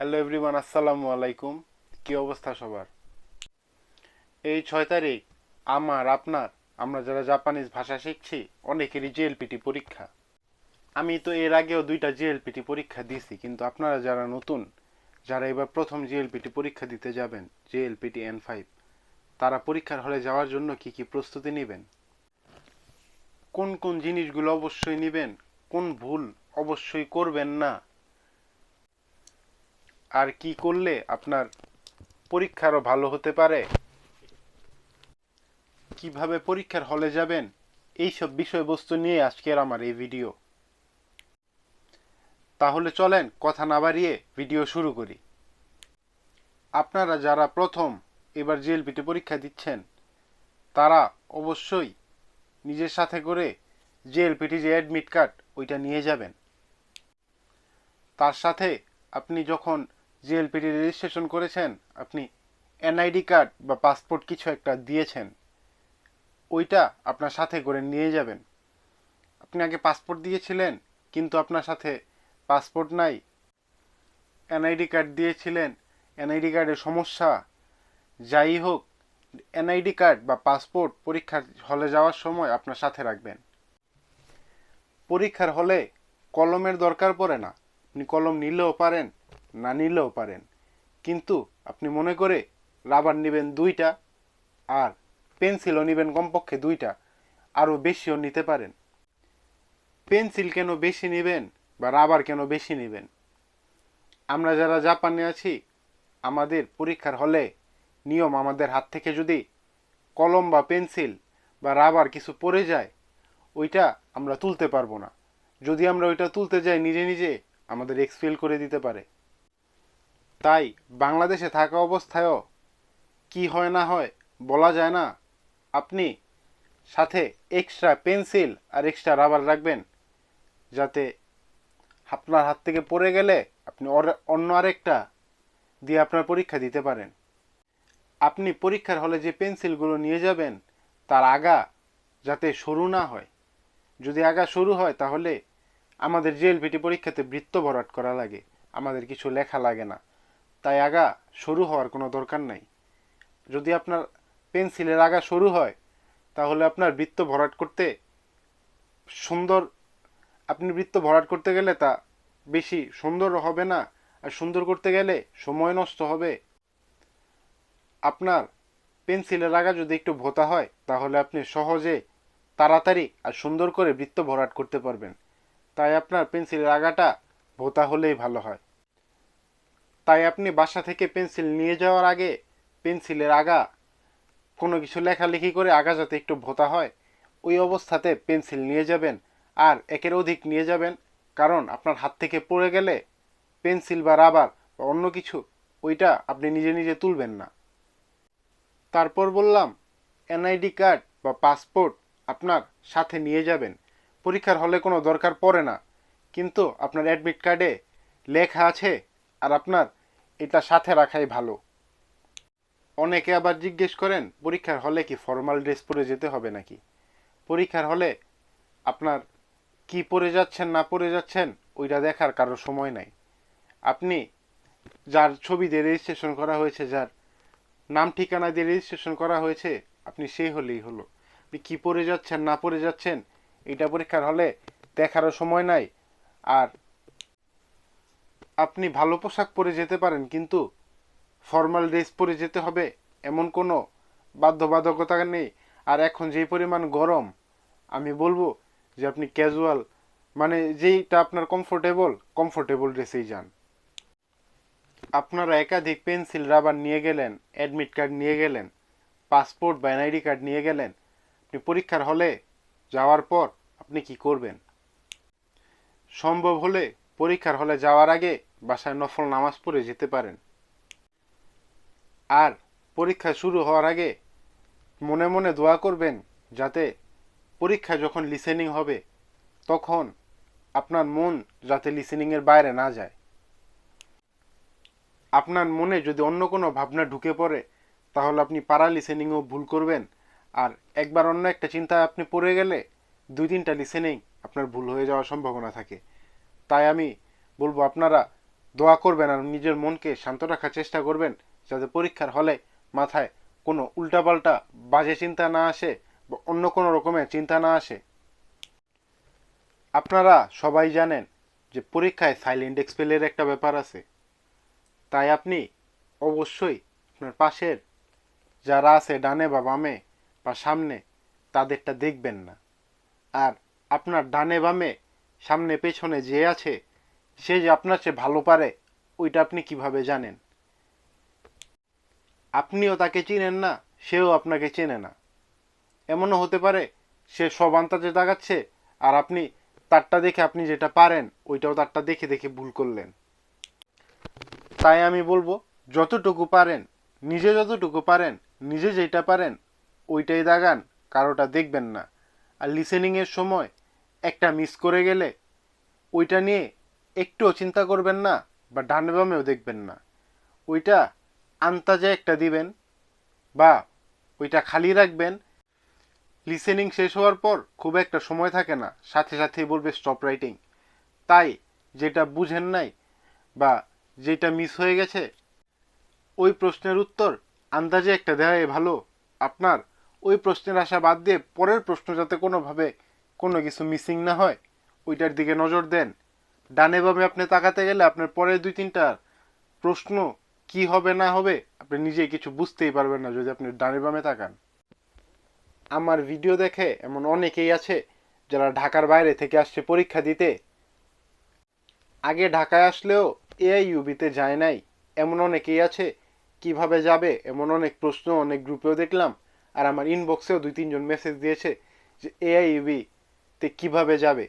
Hello everyone আসসালামু আলাইকুম কি অবস্থা সবার? এই ছয় তারিখ, আমার, আপনার, আমরা যারা জাপানিজ ভাষা শিখছি, অনেকেরই জিএলপিটি পরীক্ষা। আমি তো এর আগেও দুইটা জিএলপিটি পরীক্ষা দিছি, কিন্তু আপনারা যারা নতুন, যারা এবার প্রথম জিএলপিটি পরীক্ষা দিতে যাবেন জিএলপিটি এন ফাইভ তারা পরীক্ষার হলে যাওয়ার জন্য কি কি প্রস্তুতি নেবেন? কোন কোন জিনিসগুলো অবশ্যই নেবেন, কোন ভুল অবশ্যই করবেন না আর কি করলে আপনার পরীক্ষারও ভালো হতে পারে? কীভাবে পরীক্ষার হলে যাবেন? এইসব বিষয়বস্তু নিয়ে আজকের আমার এই ভিডিও। তাহলে চলেন কথা না বাড়িয়ে ভিডিও শুরু করি। আপনারা যারা প্রথম এবার জিএলপিটি পরীক্ষা দিচ্ছেন, তারা অবশ্যই নিজের সাথে করে জিএলপিটি যে অ্যাডমিট কার্ড ওইটা নিয়ে যাবেন। তার সাথে আপনি যখন জিএলপিটি রেজিস্ট্রেশন করেছেন, আপনি এনআইডি কার্ড বা পাসপোর্ট কিছু একটা দিয়েছেন, ওইটা আপনার সাথে করে নিয়ে যাবেন। আপনি আগে পাসপোর্ট দিয়েছিলেন, কিন্তু আপনার সাথে পাসপোর্ট নাই। এনআইডি কার্ড দিয়েছিলেন এনআইডি কার্ডের সমস্যা। যাই হোক এনআইডি কার্ড বা পাসপোর্ট পরীক্ষার হলে যাওয়ার সময় আপনার সাথে রাখবেন। পরীক্ষার হলে কলমের দরকার পড়ে না। আপনি কলম নিলেও পারেন না নিলেও পারেন। কিন্তু আপনি মনে করে রাবার নেবেন দুইটা আর পেন্সিলও নেবেন কমপক্ষে দুইটা, আরও বেশিও নিতে পারেন। পেন্সিল কেন বেশি নেবেন বা রাবার কেন বেশি নেবেন? আমরা যারা জাপানে আছি, আমাদের পরীক্ষার হলে নিয়ম আমাদের হাত থেকে যদি কলম বা পেন্সিল বা রাবার কিছু পড়ে যায়, ওইটা আমরা তুলতে পারব না। যদি আমরা ওইটা তুলতে যাই, নিজে নিজে আমাদের এক্সপেল করে দিতে পারে। তাই বাংলাদেশে থাকা অবস্থায়ও কি হয় না হয় বলা যায় না। আপনি সাথে এক্সট্রা পেন্সিল আর এক্সট্রা রাবার রাখবেন যাতে আপনার হাত থেকে পড়ে গেলে আপনি অন্য আরেকটা দিয়ে আপনার পরীক্ষা দিতে পারেন। আপনি পরীক্ষার হলে যে পেন্সিলগুলো নিয়ে যাবেন, তার আগা যাতে সরু না হয়। যদি আগা সরু হয়, তাহলে আমাদের জিএলপিটি পরীক্ষাতে বৃত্ত ভরাট করা লাগে। আমাদের কিছু লেখা লাগে না। তাই আগা সরু হওয়ার কোনো দরকার নাই। যদি আপনার পেন্সিলের আগা সরু হয়, তাহলে আপনার বৃত্ত ভরাট করতে সুন্দর, আপনি বৃত্ত ভরাট করতে গেলে তা বেশি সুন্দর হবে না, আর সুন্দর করতে গেলে সময় নষ্ট হবে। আপনার পেন্সিলের আগা যদি একটু ভোতা হয়, তাহলে আপনি সহজে তাড়াতাড়ি আর সুন্দর করে বৃত্ত ভরাট করতে পারবেন। তাই আপনার পেন্সিলের আগাটা ভোতা হলেই ভালো হয়। তাই আপনি বাসা থেকে পেন্সিল নিয়ে যাওয়ার আগে পেন্সিলের আগা, কোনো কিছু লেখালেখি করে আগা যাতে একটু ভোতা হয়, ওই অবস্থাতে পেন্সিল নিয়ে যাবেন আর একের অধিক নিয়ে যাবেন। কারণ আপনার হাত থেকে পড়ে গেলে পেন্সিল বা রাবার বা অন্য কিছু, ওইটা আপনি নিজে নিজে তুলবেন না। তারপর বললাম, এনআইডি কার্ড বা পাসপোর্ট আপনার সাথে নিয়ে যাবেন। পরীক্ষার হলে কোনো দরকার পড়ে না। কিন্তু আপনার অ্যাডমিট কার্ডে লেখা আছে আর আপনার এটা সাথে রাখাই ভালো। অনেকে আবার জিজ্ঞেস করেন, পরীক্ষার হলে কি ফর্মাল ড্রেস পরে যেতে হবে নাকি? পরীক্ষার হলে আপনার কি পরে যাচ্ছেন, না পরে যাচ্ছেন, ওইটা দেখার কারও সময় নাই। আপনি যার ছবি দিয়ে রেজিস্ট্রেশন করা হয়েছে, যার নাম, ঠিকানা দিয়ে রেজিস্ট্রেশন করা হয়েছে, আপনি সেই হলেই হলো। আপনি কী পরে যাচ্ছেন, না পরে যাচ্ছেন, এটা পরীক্ষার হলে দেখারও সময় নাই, আর আপনি ভালো পোশাক পরে যেতে পারেন, কিন্তু ফর্মাল ড্রেস পরে যেতে হবে এমন কোনো বাধ্যবাধকতা নেই। আর এখন যেই পরিমাণ গরম, আমি বলব যে আপনি ক্যাজুয়াল মানে যেইটা আপনার কমফোর্টেবল কমফোর্টেবল ড্রেসেই যান। আপনারা একাধিক পেন্সিল রাবার নিয়ে গেলেন অ্যাডমিট কার্ড নিয়ে গেলেন পাসপোর্ট বা এনআইডি কার্ড নিয়ে গেলেন, আপনি পরীক্ষার হলে যাওয়ার পর আপনি কি করবেন? সম্ভব হলে পরীক্ষার হলে যাওয়ার আগে বাসায় নফল নামাজ পড়ে যেতে পারেন। আর পরীক্ষা শুরু হওয়ার আগে মনে মনে দোয়া করবেন যাতে পরীক্ষা যখন লিসেনিং হবে, তখন আপনার মন যাতে লিসেনিংয়ের বাইরে না যায়। আপনার মনে যদি অন্য কোনো ভাবনা ঢুকে পড়ে, তাহলে আপনি পারা লিসেনিংও ভুল করবেন। আর একবার অন্য একটা চিন্তায় আপনি পড়ে গেলে দুই তিনটা লিসেনিং আপনার ভুল হয়ে যাওয়ার সম্ভাবনা থাকে। তাই আমি বলব, আপনারা দোয়া করবেন আর নিজের মনকে শান্ত রাখার চেষ্টা করবেন, যাতে পরীক্ষার হলে মাথায় কোনো উল্টাপাল্টা বাজে চিন্তা না আসে বা অন্য কোনো রকমের চিন্তা না আসে। আপনারা সবাই জানেন যে পরীক্ষায় সাইলেন্ট এক্সপেলের একটা ব্যাপার আছে। তাই আপনি অবশ্যই আপনার পাশের যারা আছে ডানে বা বামে বা সামনে, তাদেরটা দেখবেন না। আর আপনার ডানে বামে সামনে পেছনে যে আছে সে যে আপনার চেয়ে ভালো পারে, ওইটা আপনি কীভাবে জানেন? আপনিও তাকে চিনেন না, সেও আপনাকে চেনে না। এমনও হতে পারে, সে সব আন্তাজে দাগাচ্ছে, আর আপনি তারটা দেখে আপনি যেটা পারেন, ওইটাও তারটা দেখে দেখে ভুল করলেন। তাই আমি বলব, যতটুকু পারেন, নিজে যতটুকু পারেন, নিজে যেটা পারেন, ওইটাই দাগান, কারোটা দেখবেন না। আর লিসেনিংয়ের সময় একটা মিস করে গেলে, ওইটা নিয়ে একটুও চিন্তা করবেন না বা ডানে বামেও দেখবেন না। ওইটা আন্তাজে একটা দিবেন বা ওইটা খালি রাখবেন। লিসেনিং শেষ হওয়ার পর খুব একটা সময় থাকে না, সাথে সাথেই বলবে স্টপ রাইটিং তাই যেটা বুঝেন নাই বা যেটা মিস হয়ে গেছে, ওই প্রশ্নের উত্তর আন্দাজে একটা দেওয়াই ভালো। আপনার ওই প্রশ্নের আশা বাদ দিয়ে পরের প্রশ্ন যাতে কোনোভাবে কোনো কিছু মিসিং না হয়, ওইটার দিকে নজর দেন। ডানে বামে আপনি তাকাতে গেলে আপনার পরের দুই, তিনটা প্রশ্ন কি হবে, না হবে, আপনি নিজেই কিছু বুঝতেই পারবেন না যদি আপনি ডানে বামে তাকান। আমার ভিডিও দেখে এমন অনেকেই আছে যারা ঢাকার বাইরে থেকে আসছে পরীক্ষা দিতে। আগে ঢাকায় আসলেও এআইইউবিতে যায় নাই। এমন অনেকেই আছে, কীভাবে যাবে, এমন অনেক প্রশ্ন, অনেক গ্রুপেও দেখলাম। আর আমার ইনবক্সেও দুই, তিনজন মেসেজ দিয়েছে যে এআইইউবি তে কীভাবে যাবে।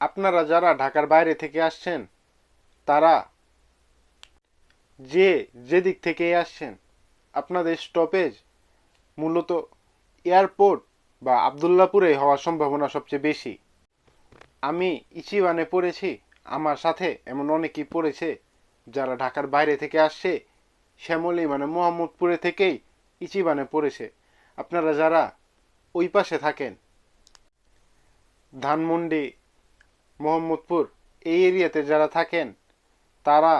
আপনারা যারা ঢাকার বাইরে থেকে আসছেন, তারা যে যে দিক থেকে আসছেন, আপনাদের স্টপেজ মূলত এয়ারপোর্ট বা আবদুল্লাপুরে হওয়ার সম্ভাবনা সবচেয়ে বেশি। আমি ইচিবানে পড়েছি, আমার সাথে এমন অনেকেই পড়েছে যারা ঢাকার বাইরে থেকে আসছে, শ্যামলী মানে মোহাম্মদপুরে থেকেই ইচিবানে পড়েছে। আপনারা যারা ওই পাশে থাকেন, ধানমন্ডি মোহাম্মদপুর এই এরিয়াতে যারা থাকেন, তারা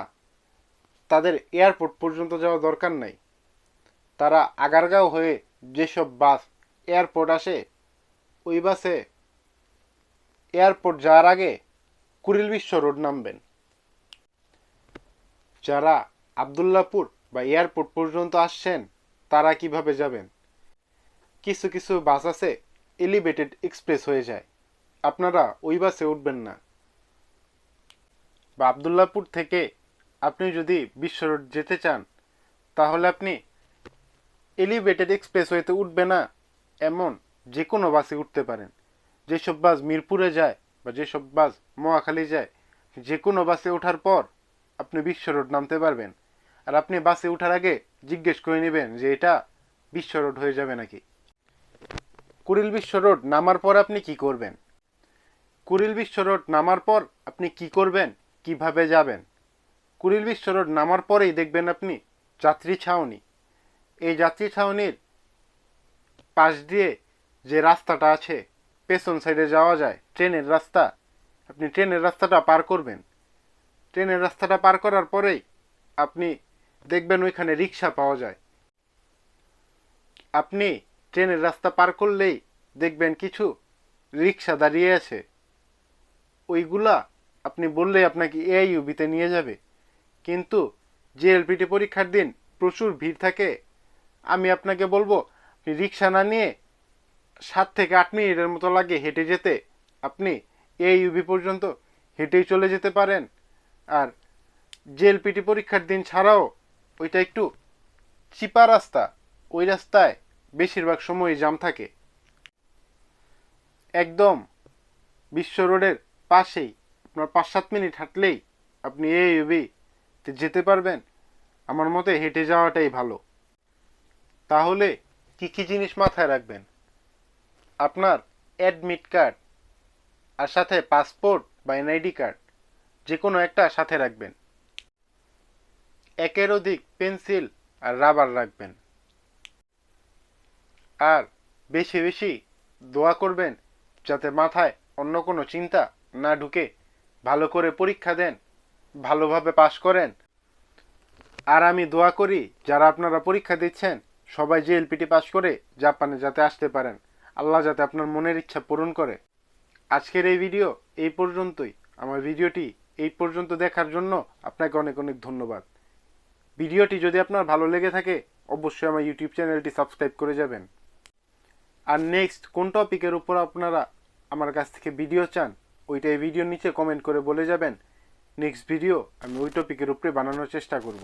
তাদের এয়ারপোর্ট পর্যন্ত যাওয়া দরকার নাই। তারা আগারগাঁও হয়ে যেসব বাস এয়ারপোর্ট আসে, ওই বাসে এয়ারপোর্ট যাওয়ার আগে কুড়িল বিশ্ব রোড নামবেন। যারা আবদুল্লাপুর বা এয়ারপোর্ট পর্যন্ত আসছেন, তারা কীভাবে যাবেন? কিছু কিছু বাস আছে এলিভেটেড এক্সপ্রেস হয়ে যায়। আপনারা ওই বাসে উঠবেন না। বা আবদুল্লাপুর থেকে আপনি যদি বিশ্ব রোড যেতে চান, তাহলে আপনি এলিভেটেড এক্সপ্রেসওয়েতে উঠবে না, এমন যে কোনো বাসে উঠতে পারেন। যেসব বাস মিরপুরে যায় বা যেসব বাস মহাখালী যায় যে কোনো বাসে ওঠার পর আপনি বিশ্ব রোড নামতে পারবেন। আর আপনি বাসে ওঠার আগে জিজ্ঞেস করে নেবেন যে, এটা বিশ্ব রোড হয়ে যাবে নাকি? কুড়িল বিশ্ব রোড নামার পর আপনি কি করবেন? কুড়িল বিশ্ব রোড নামার পর আপনি কি করবেন? কীভাবে যাবেন? কুড়িল বিশ্ব রোড নামার পরেই দেখবেন আপনি যাত্রী ছাউনি। এই যাত্রী ছাউনির পাশ দিয়ে যে রাস্তাটা আছে, পেছন সাইডে যাওয়া যায়, ট্রেনের রাস্তা, আপনি ট্রেনের রাস্তাটা পার করবেন। ট্রেনের রাস্তাটা পার করার পরেই আপনি দেখবেন ওইখানে রিক্সা পাওয়া যায়। আপনি ট্রেনের রাস্তা পার করলেই দেখবেন কিছু রিক্সা দাঁড়িয়ে আছে। ওইগুলা আপনি বললেই আপনাকে এআইইউবিতে নিয়ে যাবে। কিন্তু জিএলপিটি পরীক্ষার দিন প্রচুর ভিড় থাকে। আমি আপনাকে বলব, আপনি রিক্সা না নিয়ে সাত থেকে আট মিনিটের মতো লাগে হেঁটে যেতে। আপনি এই ইউবি পর্যন্ত হেঁটেই চলে যেতে পারেন। আর জেএলপিটি পরীক্ষার দিন ছাড়াও ওইটা একটু চিপা রাস্তা। ওই রাস্তায় বেশিরভাগ সময় জাম থাকে। একদম বিশ্ব রোডের পাশেই, আপনার পাঁচ সাত মিনিট হাঁটলেই আপনি এই ইউবি যেতে পারবেন। আমার মতে হেঁটে যাওয়াটাই ভালো। তাহলে কি কি জিনিস মাথায় রাখবেন? আপনার অ্যাডমিট কার্ড আর সাথে পাসপোর্ট বা এনআইডি কার্ড যে কোনো একটা সাথে রাখবেন। একের অধিক পেন্সিল আর রাবার রাখবেন। আর বেশি বেশি দোয়া করবেন যাতে মাথায় অন্য কোনো চিন্তা না ঢুকে ভালো করে পরীক্ষা দেন, ভালোভাবে পাশ করেন। আর আমি দোয়া করি, যারা আপনারা পরীক্ষা দিচ্ছেন, সবাই যে এলপিটি পাশ করে জাপানে যাতে আসতে পারেন। আল্লাহ যাতে আপনার মনের ইচ্ছা পূরণ করে। আজকের এই ভিডিও এই পর্যন্তই। আমার ভিডিওটি এই পর্যন্ত দেখার জন্য আপনাকে অনেক অনেক ধন্যবাদ। ভিডিওটি যদি আপনার ভালো লেগে থাকে, অবশ্যই আমার ইউটিউব চ্যানেলটি সাবস্ক্রাইব করে যাবেন। আর নেক্সট কোন টপিকের উপর আপনারা আমার কাছ থেকে ভিডিও চান ওইটা এই ভিডিওর নিচে কমেন্ট করে বলে যাবেন। নেক্সট ভিডিও আমি ওই টপিকের উপরে বানানোর চেষ্টা করব।